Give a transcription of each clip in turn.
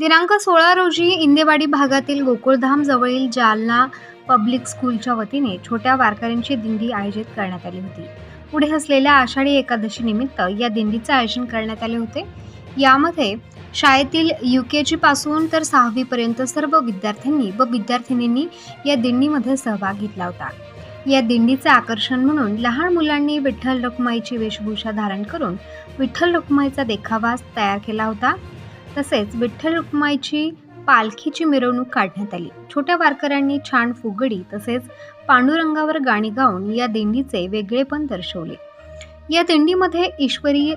दिनांक सोळा रोजी इंदेवाडी भागातील गोकुळधाम जवळील जालना पब्लिक स्कूलच्या वतीने छोट्या वारकऱ्यांची दिंडी आयोजित करण्यात आली होती. पुढे असलेल्या आषाढी एकादशी निमित्त या दिंडीचे आयोजन करण्यात आले होते. यामध्ये शाळेतील यू के जी पासून तर सहावीपर्यंत सर्व विद्यार्थ्यांनी व विद्यार्थिनींनी या दिंडीमध्ये सहभाग घेतला होता. या दिंडीचे आकर्षण म्हणून लहान मुलांनी विठ्ठल रखुमाईची वेशभूषा धारण करून विठ्ठल रखुमाईचा देखावा तयार केला होता. तसेच विठ्ठल रुक्माईची पालखीची मिरवणूक काढण्यात आली. छोट्या वारकऱ्यांनी छान फुगडी तसेच पांडुरंगावर गाणी गाऊन या दिंडीचे वेगळेपण दर्शवले. या दिंडीमध्ये ईश्वरी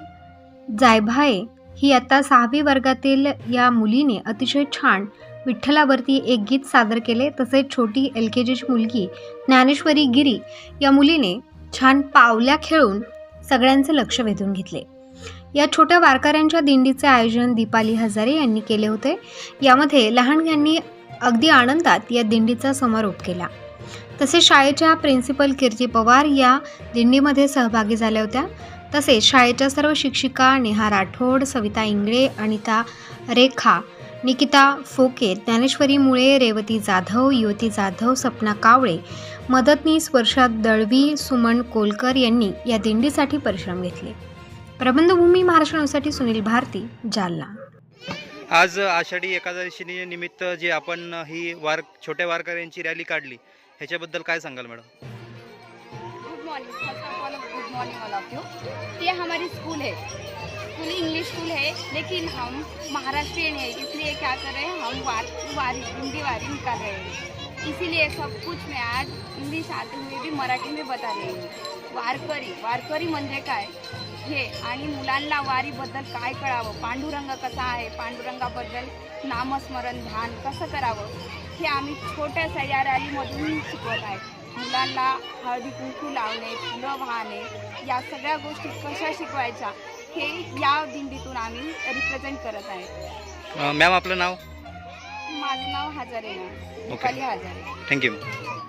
जायभाये ही आता सहावी वर्गातील या मुलीने अतिशय छान विठ्ठलावरती एक गीत सादर केले. तसेच छोटी एल के जीची मुलगी ज्ञानेश्वरी गिरी या मुलीने छान पावल्या खेळून सगळ्यांचे लक्ष वेधून घेतले. या छोट्या वारकऱ्यांच्या दिंडीचे आयोजन दीपाली हजारे यांनी केले होते. यामध्ये लहानग्यांनी अगदी आनंदात या दिंडीचा समारोप केला. तसेच शाळेच्या प्रिन्सिपल कीर्ती पवार या दिंडीमध्ये सहभागी झाल्या होत्या. तसेच शाळेच्या सर्व शिक्षिका नेहा राठोड सविता इंगळे अनिता रेखा निकिता फोके ज्ञानेश्वरी मुळे रेवती जाधव युवती जाधव सपना कावळे मदतनीस वर्षा दळवी सुमन कोलकर यांनी या दिंडीसाठी परिश्रम घेतले. प्रबंधभूमी महाराष्ट्र न्यूजसाठी सुनील भारती जालना. आज आषाढी एकादशी निमित्त जे आपण ही वार छोट्या वारकऱ्यांची रॅली काढली ह्याच्याबद्दल काय सांगाल madam? Good morning first of all good morning all of you ये हमारी स्कूल है. स्कूल इंग्लिश स्कूल है लेकिन हम महाराष्ट्रियन है इसलिए क्या कर रहे हैं हम वार वारी हिंदी वारी कर रहे हैं। इसीलिए सब कुछ मैं आज इंग्लिश आते हुए भी मराठी में बता रही हूँ। वारकरी वारकरी म्हणजे काय? हे आणि मुलांना वारीबद्दल काय कळावं? पांडुरंग कसा आहे? पांडुरंगाबद्दल नामस्मरण ध्यान कसं करावं? हे आम्ही छोट्याशा या रॅलीमधून शिकवत आहे. मुलांना हळदी कुंकू लावणे फुलं वाहणे या सगळ्या गोष्टी कशा शिकवायच्या हे या दिंडीतून आम्ही रिप्रेझेंट करत आहे. मॅम आपलं नाव? माझं नाव हजारे ना दीपाली हजारे थँक्यू.